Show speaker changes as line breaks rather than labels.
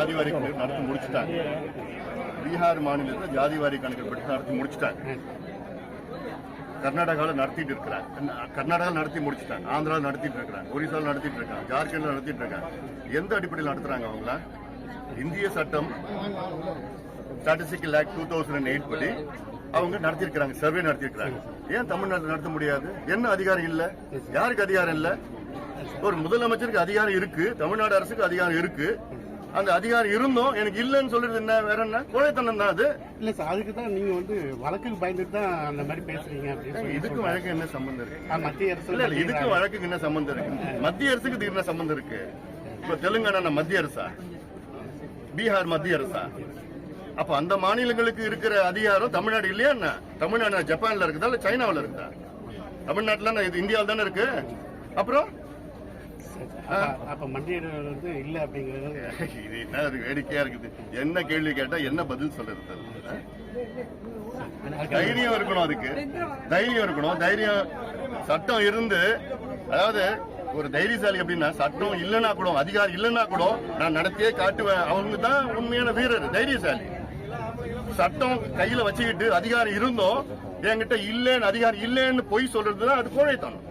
ஜாதிவாரி கணக்கு நடத்தி முடிச்சுட்டாங்க. பீகார் மாநிலத்தில் ஜாதிவாரி கணக்கு படி நடத்தி முடிச்சுட்டாங்க. கர்நாடகாவில் நடத்திட்டு இருக்கிறாங்க. கர்நாடகா நடத்தி முடிச்சுட்டாங்க. ஆந்திராவில் நடத்திட்டு இருக்கிறாங்க. ஒரிசாவில் நடத்திட்டு இருக்காங்க. ஜார்க்கண்ட்ல நடத்திட்டு இருக்காங்க. எந்த அடிப்படையில் நடத்துறாங்க அவங்கள? இந்திய சட்டம் statistical act two thousand eight படி அவங்க நடத்திருக்கிறாங்க. சர்வே நடத்திருக்கிறாங்க. ஏன் தமிழ்நாட்டில் நடத்த முடியாது? என்ன அதிகாரம் இல்ல? யாருக்கு அதிகாரம் இல்ல? ஒரு முதலமைச்சருக்கு அதிகாரம் இருக்கு. தமிழ்நாடு அரசுக்கு அதிகாரம் இருக்கு. அந்த அதிகாரம் இருந்தும் எனக்கு இல்லைன்னு சொல்றது என்ன வேற என்ன? கோழைத்தனம் தான் அது.
இல்ல சார் அதுக்கு தான் நீங்க வந்து வழக்குக்கு பயந்துட்டு தான் அந்த மாதிரி பேசுறீங்க அப்படின்னு சொல்லி
இதுக்கும் வழக்கு என்ன சம்பந்தம் இருக்கு?
மத்திய அரசு
இல்ல இதுக்கு வழக்குக்கு என்ன சம்பந்தம் இருக்கு? மத்திய அரசுக்கு இதுக்கு என்ன சம்பந்தம் இருக்கு. இப்ப தெலுங்கானா மத்திய அரசா? பீகார் மத்திய அரசா? அப்ப அந்த மாநிலங்களுக்கு இருக்கிற அதிகாரம் தமிழ்நாடு இல்லையா என்ன? தமிழ்நாடு ஜப்பான்ல இருக்குதா இல்ல சைனாவுல இருக்குதா? தமிழ்நாட்டுல இது இந்தியாவில் தானே இருக்கு? அப்புறம்?
அப்ப- அரசு வந்து இல்ல அப்படிங்கிறது.
இது என்ன ஒரு வேடிக்கையா இருக்குது? என்ன கேள்வி கேட்டா என்ன பதில் சொல்றது. தைரியம் இருக்கணும் அதுக்கு. தைரியம் இருக்கணும். தைரியம் சட்டம் இருந்து அதாவது ஒரு தைரியசாலி அப்படின்னா சட்டம் இல்லைன்னா கூட அதிகாரம் இல்லைன்னா கூட நான் நடத்தியே காட்டுவேன். அவங்க தான் உண்மையான வீரர் தைரியசாலி. சட்டம் கையில வச்சுக்கிட்டு அதிகாரம் இருந்தும் என்கிட்ட இல்லைன்னு அதிகாரம் இல்லைன்னு பொய் சொல்றது தான் அது கோழைத்தனம்.